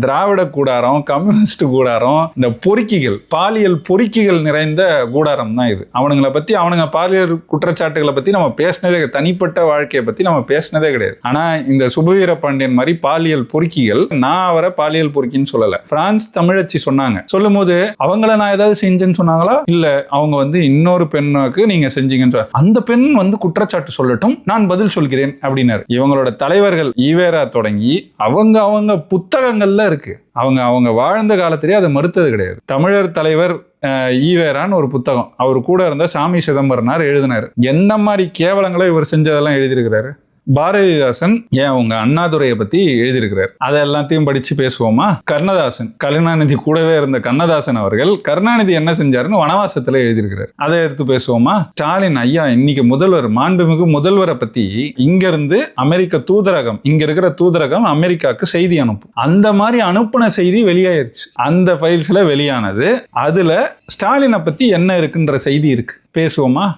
திராவிட கூடாரம் கம்யூனிஸ்ட் கூடாரம் இந்த பொறுக்கிகள் பாலியல் பொறுக்கிகள் நிறைந்த கூடாரம் தான் இது. அவனுங்களை பத்தி அவனுங்க பாலியல் குற்றச்சாட்டுகளை பத்தி நம்ம பேசினதே தனிப்பட்ட வாழ்க்கையை பத்தி நம்ம பேசினதே கிடையாது. ஆனா இந்த சுபவீர பாண்டியன் மாதிரி பாலியல் பொறுக்கிகள் நான் அவரை பாலியல் பொறுக்கின்னு சொல்லல. பிரான்ஸ் தமிழச்சி சொன்னாங்க. சொல்லும் போது அவங்கள நான் ஏதாவது செஞ்சேன்னு சொன்னாங்களா? இல்ல அவங்க வந்து இன்னொரு பெண்ணுக்கு நீங்க செஞ்சீங்கன்னு சொல்ல- அந்த பெண் வந்து குற்றச்சாட்டு சொல்லட்டும் நான் பதில் சொல்கிறேன் அப்படின்னாரு. இவங்களோட தலைவர்கள் ஈவேரா தொடங்கி அவங்க அவங்க புத்தகங்கள்ல இருக்கு. அவங்க அவங்க வாழ்ந்த காலத்திலேயே அதை மறுத்தது கிடையாது. தமிழர் தலைவர் ஈவேரான் ஈவேரான்னு ஒரு புத்தகம். அவர் கூட இருந்த சாமி சிதம்பரனார் எழுதினார். எந்த மாதிரி கேவலங்களை இவர் செஞ்சதெல்லாம் எழுதியிருக்கிறாரு? பாரதிதாசன் ஏன் உங்க அண்ணாதுரையை பத்தி எழுதியிருக்கிறார்? அதை எல்லாத்தையும் படிச்சு பேசுவோமா? கருணாதாசன் கருணாநிதி கூடவே இருந்த கண்ணதாசன் அவர்கள் கருணாநிதி என்ன செஞ்சாருன்னு வனவாசத்துல எழுதியிருக்கிறார். அதை எடுத்து பேசுவோமா? ஸ்டாலின் ஐயா இன்னைக்கு முதல்வர் மாண்புமிகு முதல்வரை பத்தி இங்க இருந்து அமெரிக்க தூதரகம் இங்க இருக்கிற தூதரகம் அமெரிக்காவுக்கு செய்தி அனுப்பும். அந்த மாதிரி அனுப்புன செய்தி வெளியாயிருச்சு. அந்த ஃபைல்ஸ்ல வெளியானது. அதுல ஸ்டாலினை பத்தி என்ன இருக்குன்ற செய்தி இருக்கு. பேசுவோமா?